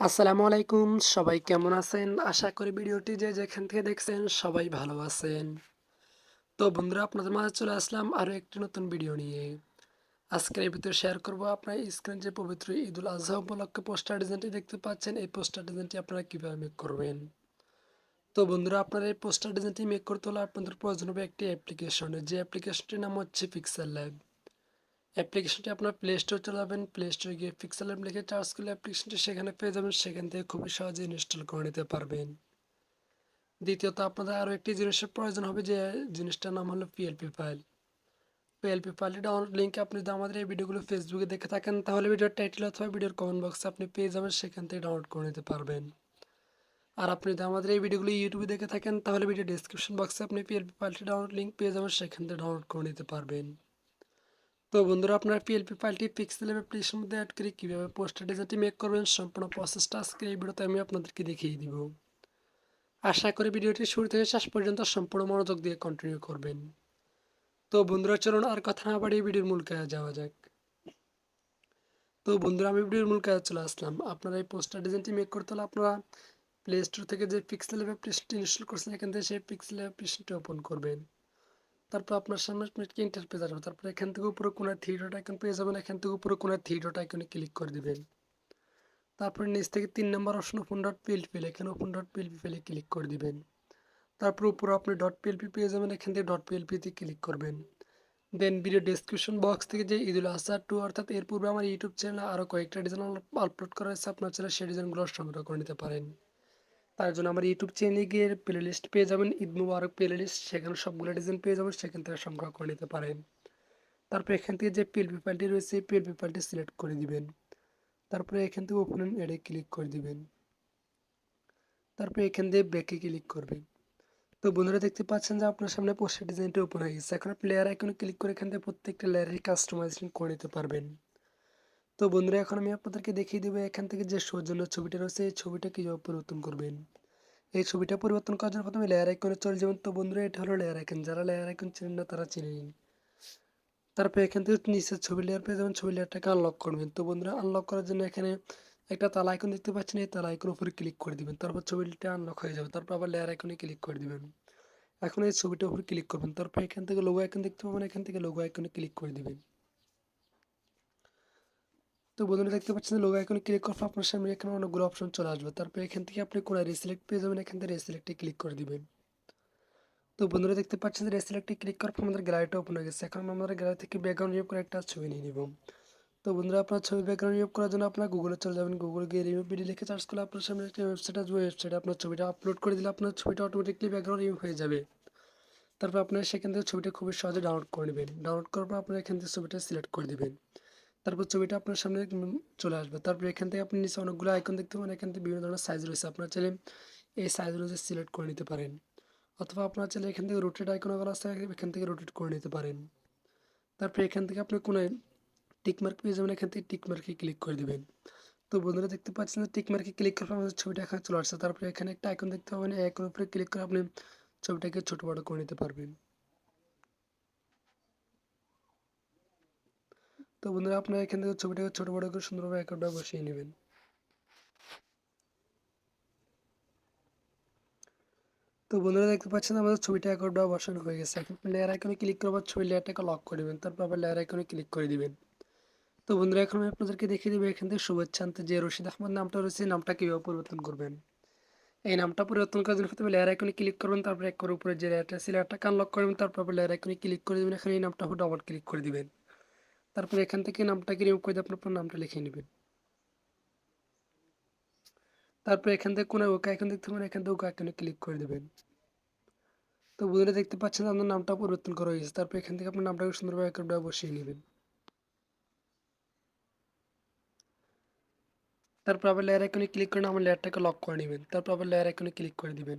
আসসালামু আলাইকুম, সবাই কেমন আছেন? আশা করি ভিডিওটি যে যেখান থেকে দেখছেন সবাই ভালো আছেন। তো বন্ধুরা, আপনাদের মাঝে চলে আসলাম আরও একটি নতুন ভিডিও নিয়ে। আজকের এই ভিডিও শেয়ার করব আপনার স্ক্রিন যে পবিত্র ঈদুল আজহা উপলক্ষে পোস্টার ডিজাইনটি দেখতে পাচ্ছেন, এই পোস্টার ডিজাইনটি আপনারা কীভাবে মেক করবেন? তো বন্ধুরা, আপনারা এই পোস্টার ডিজাইনটি মেক করতে হলে আপনাদের প্রয়োজন হবে একটি অ্যাপ্লিকেশনের যে অ্যাপ্লিকেশনটির নাম হচ্ছে পিক্সেল ল্যাব অ্যাপ্লিকেশনটি আপনার প্লে স্টোর চলে যাবেন। প্লে স্টোরে গিয়ে পিক্সেল অ্যাপ লিখে চার্জ করলে অ্যাপ্লিকেশনটি সেখানে পেয়ে যাবেন। সেখান থেকে খুবই সহজে ইনস্টল করে নিতে পারবেন। দ্বিতীয়ত, আপনাদের আরও একটি জিনিসের প্রয়োজন হবে যে, জিনিসটার নাম হলো পিএলপি ফাইল পিএলপি ফাইলটি ডাউনলোড লিঙ্ক আপনি যদি আমাদের এই ভিডিওগুলো ফেসবুকে দেখে থাকেন, তাহলে ভিডিওর টাইটেল অথবা ভিডিওর কমেন্ট বক্সে আপনি পেয়ে যাবেন, সেখান থেকে ডাউনলোড করে নিতে পারবেন। আর আপনি যদি আমাদের এই ভিডিওগুলো ইউটিউবে দেখে থাকেন, তাহলে ভিডিও ডিসক্রিপশন বক্সে আপনি পিএলপি ফাইলটি ডাউনলোড লিঙ্ক পেয়ে যাবেন, সেখান থেকে ডাউনলোড করে নিতে পারবেন। তো বন্ধুরা, আপনার পিএলপি ফাইলটি পিক্সেল অ্যাপ্লিকেশনের মধ্যে অ্যাড করে কীভাবে পোস্টার ডিজাইনটি মেক করবেন সম্পূর্ণ প্রসেসটা আজকে এই ভিডিওতে আমি আপনাদেরকে দেখিয়ে দিব। আশা করি ভিডিওটি শুরু থেকে শেষ পর্যন্ত সম্পূর্ণ মনোযোগ দিয়ে কন্টিনিউ করবেন। তো বন্ধুরা, চলুন আর কথা না বাড়িয়ে ভিডিওর মূল কাজে যাওয়া যাক। তো বন্ধুরা, আমি ভিডিওর মূল কাজে চলে আসলাম। আপনারা এই পোস্টার ডিজাইনটি মেক করতে হলে আপনারা প্লে স্টোর থেকে যে পিক্সেল অ্যাপ্লিকেশনটি ইনস্টল করছেন, এখান থেকে সেই পিক্সেল অ্যাপ্লিকেশনটি ওপেন করবেন। তারপর আপনার সামনে কি ইন্টারফেস আসবে। তারপর এখান থেকে উপরে কোনো থ্রি ডট আইকন পেয়ে যাবেন। এখান থেকে উপরে কোনো থ্রি ডট আইকনে ক্লিক করে দিবেন। তারপর নিচ থেকে তিন নম্বর অপশন ওপেন ডট পিএলপি এখানে ওপেন ডট পিএলপি ফেলে ক্লিক করে দিবেন। তারপর উপরে আপনি ডট পিএলপি পেয়ে যাবেন। এখান থেকে ডট পিএলপিতে ক্লিক করবেন। দেন ভিডিও ডিসক্রিপশন বক্স থেকে যে ঈদুল আজহা টু অর্থাৎ এর পূর্বে আমার ইউটিউব চ্যানেলে আরও কয়েকটা ডিজাইন আপলোড করা হয়েছে। আপনার চ্যানেল সেই ডিজাইনগুলো সংগ্রহ করে নিতে পারেন। তার জন্য আমার ইউটিউব চ্যানেলে গিয়ে প্লে লিস্ট পেয়ে যাবেন। ঈদ মুবারক প্লে লিস্ট সেখানে সবগুলো ডিজাইন পেয়ে যাবেন, সেখান থেকে সংগ্রহ করে নিতে পারেন। তারপর এখান থেকে যে পিএলপি ফাইলটি রয়েছে পিএলপি ফাইলটি সিলেক্ট করে দিবেন। তারপরে এখান থেকে ওপেন এডে ক্লিক করে দিবেন। তারপরে এখান থেকে ব্যাকে ক্লিক করবেন। তো বন্ধুরা দেখতে পাচ্ছেন যে আপনার সামনে পোস্টার ডিজাইনটি ওপেন হয়ে গেছে। এখন প্লেয়ার আইকনে ক্লিক করে এখান থেকে প্রত্যেকটা লেয়ারের কাস্টমাইজেশন করে নিতে পারবেন। তো বন্ধুরা, এখন আমি আপনাদেরকে দেখিয়ে দেবো এখান থেকে যে সৌজন্য ছবিটা রয়েছে। এই ছবিটা কীভাবে পরিবর্তন করবেন? এই ছবিটা পরিবর্তন করার জন্য প্রথমে লেয়ার আইকনে চলে যাবেন। তো বন্ধুরা, এটা হলো লেয়ার আইকন যারা লেয়ার আইকন চেনেন না, তারা চিনে নিন। তারপর এখান থেকে নিচের ছবি লেয়ার পেয়ে যাবেন। ছবি লেয়ারটাকে আনলক করবেন। তো বন্ধুরা আনলক করার জন্য এখানে একটা তালা আইকন দেখতে পাচ্ছেন। এই তালা আইকন উপরে ক্লিক করে দিবেন। তারপর ছবিটা আনলক হয়ে যাবে। তারপর আবার লেয়ার আইকনে ক্লিক করে দিবেন। এখন এই ছবিটার উপরে ক্লিক করবেন। তারপর এখান থেকে লোগো আইকন দেখতে পাবেন। এখান থেকে লোগো আইকনে ক্লিক করে দিবেন। তো বন্ধুরা দেখতে পাচ্ছেন লোগো আইকনে ক্লিক করার আপনার সামনে এখানে অনেকগুলো অপশন চলে আসবে। তারপর এখান থেকে আপনি কোনো রিসিলেক্ট পেয়ে যাবেন, এখান থেকে রিসিলেক্টে ক্লিক করে দিবেন। তো বন্ধুরা দেখতে পাচ্ছেন রিসিলেক্টে ক্লিক করার পর আমাদের গ্যালারিটা ওপেন হয়ে গেছে। এখন আমাদের গ্যালারি থেকে ব্যাকগ্রাউন্ড রিমুভ করে একটা ছবি নিয়ে নিব। তো বন্ধুরা আপনার ছবি ব্যাকগ্রাউন্ড রিমুভ করার জন্য আপনার গুগলে চলে যাবেন। গুগল গিয়ে রিমুভ ভিডিও লিখে চার্জ করলে আপনার সামনে একটা ওয়েবসাইট আসবে। ওয়েবসাইটে আপনার ছবিটা আপলোড করে দিলে আপনার ছবিটা অটোমেটিকলি ব্যাকগ্রাউন্ড রিমুভ হয়ে যাবে। তারপর আপনার সেখান থেকে ছবিটা খুবই সহজে ডাউনলোড করে নেবেন। ডাউনলোড করার পর আপনার এখান থেকে ছবিটা সিলেক্ট করে দিবেন। তারপর ছবিটা আপনার সামনে চলে আসবে। তারপর এখান থেকে আপনি নিচে অনেকগুলো আইকন দেখতে পাবেন এখান থেকে বিভিন্ন ধরনের সাইজ রয়েছে। আপনার চাইলে এই সাইজ রয়েছে সিলেক্ট করে নিতে পারেন। অথবা আপনার চাইলে এখান থেকে রোটেট আইকনগুলো আছে, এখান থেকে রোটেট করে নিতে পারেন। তারপর এখান থেকে আপনি কোনো টিকমার্ক পেয়ে যাবেন। এখান থেকে টিকমার্কে ক্লিক করে দেবেন। তো বন্ধুরা দেখতে পাচ্ছেন যে টিকমার্কে ক্লিক করার আমাদের ছবিটা এখানে চলে আসছে। তারপরে এখানে একটা আইকন দেখতে পাবেন। এই আইকনের উপরে ক্লিক করে আপনি ছবিটাকে ছোটো বড়ো করে নিতে পারবেন। তো বন্ধুরা, আপনারা এখান থেকে ছবিটাকে ছোটো বড়ো করে সুন্দরভাবে অ্যাকাউন্টটা বসিয়ে নেবেন। তো বন্ধুরা, দেখতে পাচ্ছেন আমাদের ছবিটা অ্যাকাউন্টটা বসানো হয়ে গেছে। এখন লেয়ার আইকনে ক্লিক করবার ছবি লেয়ারটাকে লক করে দেবেন তারপর আবার লেয়ার আইকনে ক্লিক করে দিবেন। তো বন্ধুরা, এখন আমি আপনাদেরকে দেখিয়ে দেবো এখান থেকে শুভেচ্ছা আনতে যে রশিদ আহমদ নামটা রয়েছে নামটা কীভাবে পরিবর্তন করবেন। এই নামটা পরিবর্তন করার জন্য প্রথমে লেয়ার আইকনে ক্লিক করবেন, তারপর এক করে উপরে যে লেয়ারটা আছে লেয়ারটাকে আনলক করবেন তারপর লেয়ার আইকনে ক্লিক করে দেবেন, এখানে এই নামটা ডাবল ক্লিক করে দিবেন। তারপর এখান থেকে নামটাকে রিমুভ করে দিয়ে আপনার নামটা লিখে নেবেন। তারপর এখান থেকে কোনো ওকে আইকন দেখতে পাবেন এখান থেকে ওকে আইকনে ক্লিক করে দেবেন। তো বন্ধুরা দেখতে পাচ্ছেন আপনার নামটা পরিবর্তন করা হয়েছে। তারপর এখান থেকে আপনার নামটাকে সুন্দরভাবে একটা বসিয়ে নেবেন। তারপর আবার লেয়ার আইকনে ক্লিক করে আমার লেয়ারটাকে লক করে নেবেন। তারপর আবার লেয়ার আইকনে ক্লিক করে দিবেন।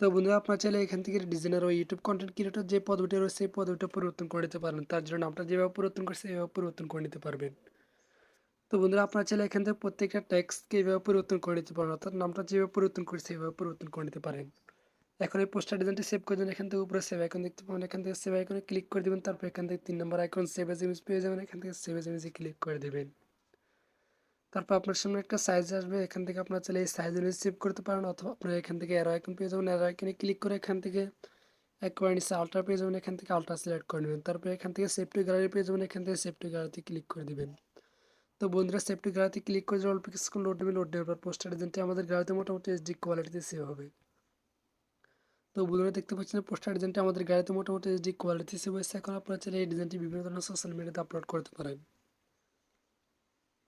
তো বন্ধুরা, আপনার চাইলে এখান থেকে ডিজাইনার ও ইউটিউব কন্টেন্ট ক্রিয়েটর যে পদবিটা রয়েছে সেই পদবিটা পরিবর্তন করে নিতে পারবেন তার জন্য নামটা যেভাবে পরিবর্তন করছে সেভাবে পরিবর্তন করে নিতে পারবেন। তো বন্ধুরা, আপনার চাইলে এখান থেকে প্রত্যেকটা ট্যাক্সকে এইভাবে পরিবর্তন করে নিতে পারেন, অর্থাৎ নামটা যেভাবে পরিবর্তন করছে সেভাবে পরিবর্তন করে নিতে পারেন। এখন এই পোস্টার ডিজাইনটি সেভ করে দেবেন এখান থেকে উপরে সেভ আইকন দেখতে পাবেন। এখান থেকে সেভ আইকনে ক্লিক করে দেবেন, তারপর এখান থেকে তিন নম্বর আইকন সেভ এজ ইমেজ পেয়ে যাবেন, এখান থেকে সেভ এজ ইমেজে ক্লিক করে দেবেন। তারপর আপনার সামনে একটা সাইজ আসবে, এখান থেকে আপনার চাইলে এই সাইজ অনুযায়ী সেভ করতে পারেন অথবা আপনারা এখান থেকে অ্যারো আইকন পেয়ে যাবেন। অ্যারো আইকনে ক্লিক করে এখান থেকে একবার নিচে আলট্রা পেয়ে যাবেন, এখান থেকে আলট্রা সিলেক্ট করে নেবেন। তারপর এখান থেকে সেফটি গ্যালারি পেয়ে যাবেন, এখান থেকে সেফটি গ্যালারিতে ক্লিক করে দিবেন। তো বন্ধুরা সেফটি গ্যালারিতে ক্লিক করে অল্প কিছুক্ষণ লোড নেবে লোড নেওয়ার পর পোস্টার ডিজাইনটি আমাদের গাড়িতে মোটামুটি এইচডি কোয়ালিটিতে সেভ হবে। তো বন্ধুরা, দেখতে পাচ্ছেন পোস্টার ডিজাইনটি আমাদের গাড়িতে মোটামুটি এইচডি কোয়ালিটি সেভ হয়েছে। এখন আপনারা চাইলে এই ডিজাইনটি বিভিন্ন ধরনের সোশ্যাল মিডিয়াতে আপলোড করতে পারেন।